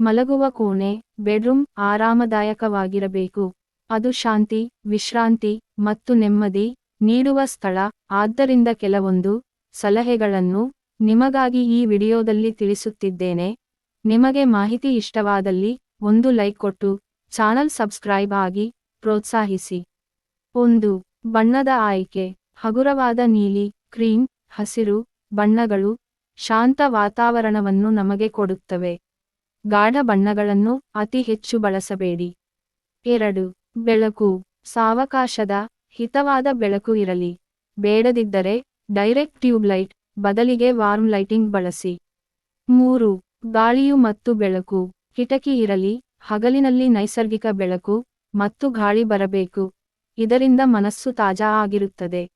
ಮಲಗುವ ಕೋಣೆ, ಬೆಡ್ರೂಮ್ ಆರಾಮದಾಯಕವಾಗಿರಬೇಕು. ಅದು ಶಾಂತಿ, ವಿಶ್ರಾಂತಿ ಮತ್ತು ನೆಮ್ಮದಿ ನೀಡುವ ಸ್ಥಳ. ಆದ್ದರಿಂದ ಕೆಲವೊಂದು ಸಲಹೆಗಳನ್ನು ನಿಮಗಾಗಿ ಈ ವಿಡಿಯೋದಲ್ಲಿ ತಿಳಿಸುತ್ತಿದ್ದೇನೆ. ನಿಮಗೆ ಮಾಹಿತಿ ಇಷ್ಟವಾದಲ್ಲಿ ಒಂದು ಲೈಕ್ ಕೊಟ್ಟು ಚಾನಲ್ ಸಬ್ಸ್ಕ್ರೈಬ್ ಆಗಿ ಪ್ರೋತ್ಸಾಹಿಸಿ. ಒಂದು, ಬಣ್ಣದ ಆಯ್ಕೆ. ಹಗುರವಾದ ನೀಲಿ, ಕ್ರೀಮ್, ಹಸಿರು ಬಣ್ಣಗಳು ಶಾಂತ ವಾತಾವರಣವನ್ನು ನಮಗೆ ಕೊಡುತ್ತವೆ. ಗಾಢ ಬಣ್ಣಗಳನ್ನು ಅತಿ ಹೆಚ್ಚು ಬಳಸಬೇಡಿ. ಎರಡು, ಬೆಳಕು. ಸಾವಕಾಶದ ಹಿತವಾದ ಬೆಳಕು ಇರಲಿ. ಬೇಡದಿದ್ದರೆ ಡೈರೆಕ್ಟ್ ಟ್ಯೂಬ್ ಲೈಟ್, ಬದಲಿಗೆ ವಾರ್ಮ್ ಲೈಟಿಂಗ್ ಬಳಸಿ. ಮೂರು, ಗಾಳಿಯು ಮತ್ತು ಬೆಳಕು. ಕಿಟಕಿ ಇರಲಿ, ಹಗಲಿನಲ್ಲಿ ನೈಸರ್ಗಿಕ ಬೆಳಕು ಮತ್ತು ಗಾಳಿ ಬರಬೇಕು. ಇದರಿಂದ ಮನಸ್ಸು ತಾಜಾ ಆಗಿರುತ್ತದೆ.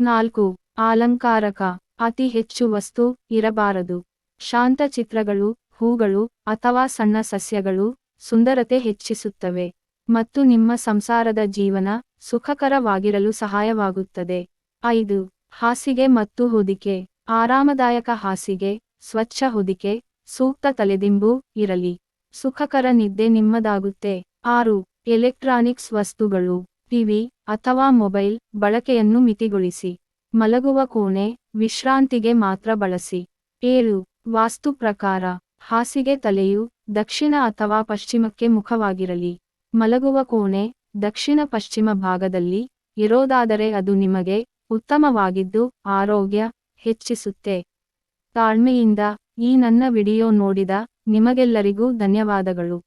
ನಾಲ್ಕು, ಅಲಂಕಾರಕ. ಅತಿ ಹೆಚ್ಚು ವಸ್ತು ಇರಬಾರದು. ಶಾಂತ ಚಿತ್ರಗಳು ಹೂಗಳು ಅಥವಾ ಸಣ್ಣ ಸಸ್ಯಗಳು ಸುಂದರತೆ ಹೆಚ್ಚಿಸುತ್ತವೆ ಮತ್ತು ನಿಮ್ಮ ಸಂಸಾರದ ಜೀವನ ಸುಖಕರವಾಗಿರಲು ಸಹಾಯವಾಗುತ್ತದೆ. ಐದು, ಹಾಸಿಗೆ ಮತ್ತು ಹೊದಿಕೆ. ಆರಾಮದಾಯಕ ಹಾಸಿಗೆ, ಸ್ವಚ್ಛ ಹೊದಿಕೆ, ಸೂಕ್ತ ತಲೆದಿಂಬು ಇರಲಿ. ಸುಖಕರ ನಿದ್ದೆ ನಿಮ್ಮದಾಗುತ್ತೆ. ಆರು, ಎಲೆಕ್ಟ್ರಾನಿಕ್ಸ್ ವಸ್ತುಗಳು, ಟಿವಿ ಅಥವಾ ಮೊಬೈಲ್ ಬಳಕೆಯನ್ನು ಮಿತಿಗೊಳಿಸಿ. ಮಲಗುವ ಕೋಣೆ, ವಿಶ್ರಾಂತಿಗೆ ಮಾತ್ರ ಬಳಸಿ. ಏಳು, ವಾಸ್ತು ಪ್ರಕಾರ. ಹಾಸಿಗೆ ತಲೆಯು ದಕ್ಷಿಣ ಅಥವಾ ಪಶ್ಚಿಮಕ್ಕೆ ಮುಖವಾಗಿರಲಿ. ಮಲಗುವ ಕೋಣೆ ದಕ್ಷಿಣ ಪಶ್ಚಿಮ ಭಾಗದಲ್ಲಿ ಇರೋದಾದರೆ ಅದು ನಿಮಗೆ ಉತ್ತಮವಾಗಿದ್ದು ಆರೋಗ್ಯ ಹೆಚ್ಚಿಸುತ್ತೆ. ತಾಳ್ಮೆಯಿಂದ ಈ ನನ್ನ ವಿಡಿಯೋ ನೋಡಿದ ನಿಮಗೆಲ್ಲರಿಗೂ ಧನ್ಯವಾದಗಳು.